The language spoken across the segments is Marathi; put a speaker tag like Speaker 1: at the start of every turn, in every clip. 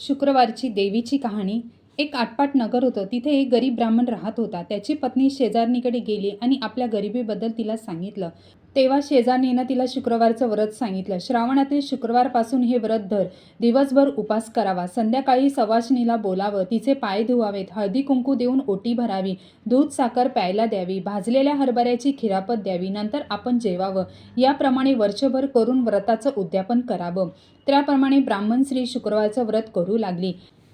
Speaker 1: शुक्रवारची देवीची कहाणी एक आटपाट नगर होतं. तिथे एक गरीब ब्राह्मण राहत होता. त्याची पत्नी शेजारणीकडे गेली आणि आपल्या गरिबीबद्दल तिला सांगितलं. तेव्हा शेजारणीनं तिला शुक्रवारचं व्रत सांगितलं. श्रावणातील शुक्रवारपासून हे व्रत धर. दिवसभर उपास करावा. संध्याकाळी सवासणीला बोलावं. तिचे पाय धुवावेत. हळदी कुंकू देऊन ओटी भरावी. दूध साखर प्यायला द्यावी. भाजलेल्या हरभऱ्याची खिरापत द्यावी. नंतर आपण जेवावं. याप्रमाणे वर्षभर करून व्रताचं उद्यापन करावं. त्याप्रमाणे ब्राह्मण स्त्री शुक्रवारचं व्रत करू लागली.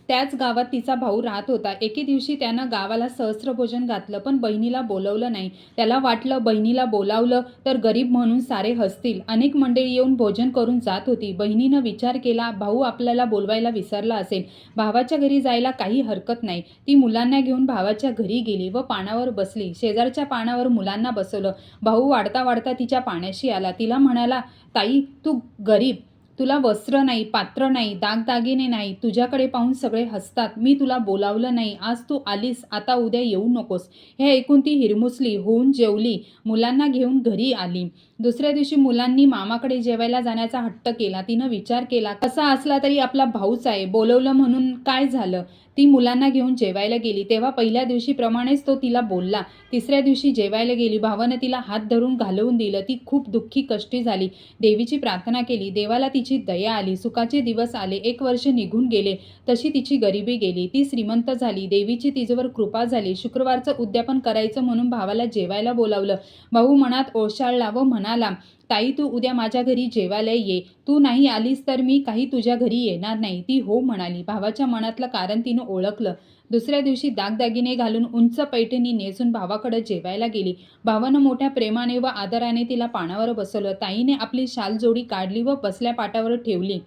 Speaker 1: त्याच गावात तिचा भाऊ राहत होता. एके दिवशी त्यानं गावाला सहस्त्रभोजन घातलं पण बहिणीला बोलवलं नाही. त्याला वाटलं बहिणीला बोलावलं तर गरीब म्हणून सारे हसतील. अनेक मंडळी येऊन भोजन करून जात होती. बहिणीनं विचार केला भाऊ आपल्याला बोलवायला विसरला असेल. भावाच्या घरी जायला काही हरकत नाही. ती मुलांना घेऊन भावाच्या घरी गेली व पानावर बसली. शेजारच्या पानावर मुलांना बसवलं. भाऊ वाढता वाढता तिच्या पाण्याशी आला. तिला म्हणाला ताई तू गरीब. तुला वस्त्र नाही पात्र नाही दागदागिने नाही तुझ्याकडे पाहून सगळे हसतात. मी तुला बोलावलं नाही. आज तू आलीस आता उद्या येऊ नकोस. हे ऐकून ती हिरमुसली होऊन जेवली. मुलांना घेऊन घरी आली. दुसऱ्या दिवशी मुलांनी मामाकडे जेवायला जाण्याचा हट्ट केला. तिनं विचार केला कसा असला तरी आपला भाऊच आहे. बोलवलं म्हणून काय झालं? ती मुलांना घेऊन जेवायला गेली. तेव्हा पहिल्या दिवशीप्रमाणेच तो तिला बोलला. तिसऱ्या दिवशी जेवायला गेली. भावानं तिला हात धरून घालवून दिलं. ती खूप दुःखी कष्टी झाली. देवीची प्रार्थना केली. देवाला तिची तिची दया आली. सुखाचे दिवस आले. एक वर्ष निघून गेले. तशी तिची गरिबी गेली. ती श्रीमंत झाली. देवीची तिच्यावर कृपा झाली. शुक्रवारचं उद्यापन करायचं म्हणून भावाला जेवायला बोलावलं. भाऊ मनात ओशाळला व म्हणाला ताई तू उद्या माझ्या घरी जेवायला ये. तू नाही आलीस तर मी काही तुझ्या घरी येणार नाही. ती हो म्हणाली. भावाच्या मनातलं कारण तिनं ओळखलं. दुसऱ्या दिवशी दागदागिने घालून उंच पैठणी नेसून भावाकडे जेवायला गेली. भावानं मोठ्या प्रेमाने व आदराने तिला पानावर बसवलं. ताईने आपली शाल जोडी काढली व बसल्या पाटावर ठेवली.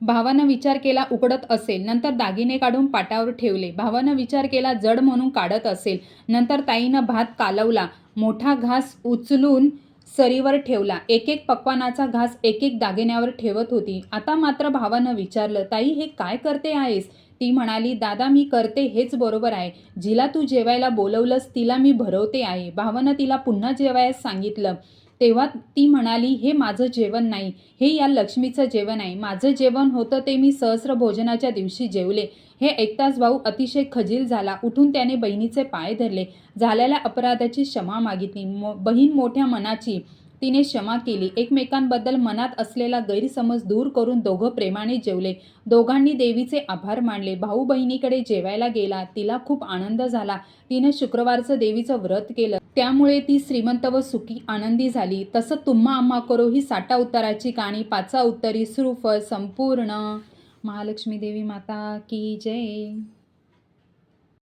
Speaker 1: भावानं विचार केला उकडत असेल. नंतर दागिने काढून पाटावर ठेवले. भावानं विचार केला जड म्हणून काढत असेल. नंतर ताईनं भात कालवला. मोठा घास उचलून सरीवर ठेवला. एक एक पक्वानाचा घास एक एक दागिन्यावर ठेवत होती. आता मात्र भावानं विचारलं ताई हे काय करते आहेस? ती म्हणाली दादा मी करते हेच बरोबर आहे. जिला तू जेवायला बोलवलंस तिला मी भरवते आहे. भावानं तिला पुन्हा जेवायला सांगितलं. तेव्हा ती म्हणाली हे माझं जेवण नाही. हे या लक्ष्मीचं जेवण आहे. माझं जेवण होतं ते मी सहस्र भोजनाच्या दिवशी जेवले. हे ऐकताच भाऊ अतिशय खजील झाला. उठून त्याने बहिणीचे पाय धरले. झालेल्या अपराधाची क्षमा मागितली. मो बहीण मोठ्या मनाची तिने क्षमा केली. एकमेकांबद्दल मनात असलेला गैरसमज दूर करून दोघं प्रेमाने जेवले. दोघांनी देवीचे आभार मानले. भाऊ बहिणीकडे जेवायला गेला. तिला खूप आनंद झाला. तिने शुक्रवारचं देवीचं व्रत केलं. त्यामुळे ती श्रीमंत व सुखी आनंदी झाली. तसं तुम्हा आम्हा करो ही साठा उत्तराची गाणी पाचा उत्तरी सुरूफ संपूर्ण. महालक्ष्मी देवी माता की जय.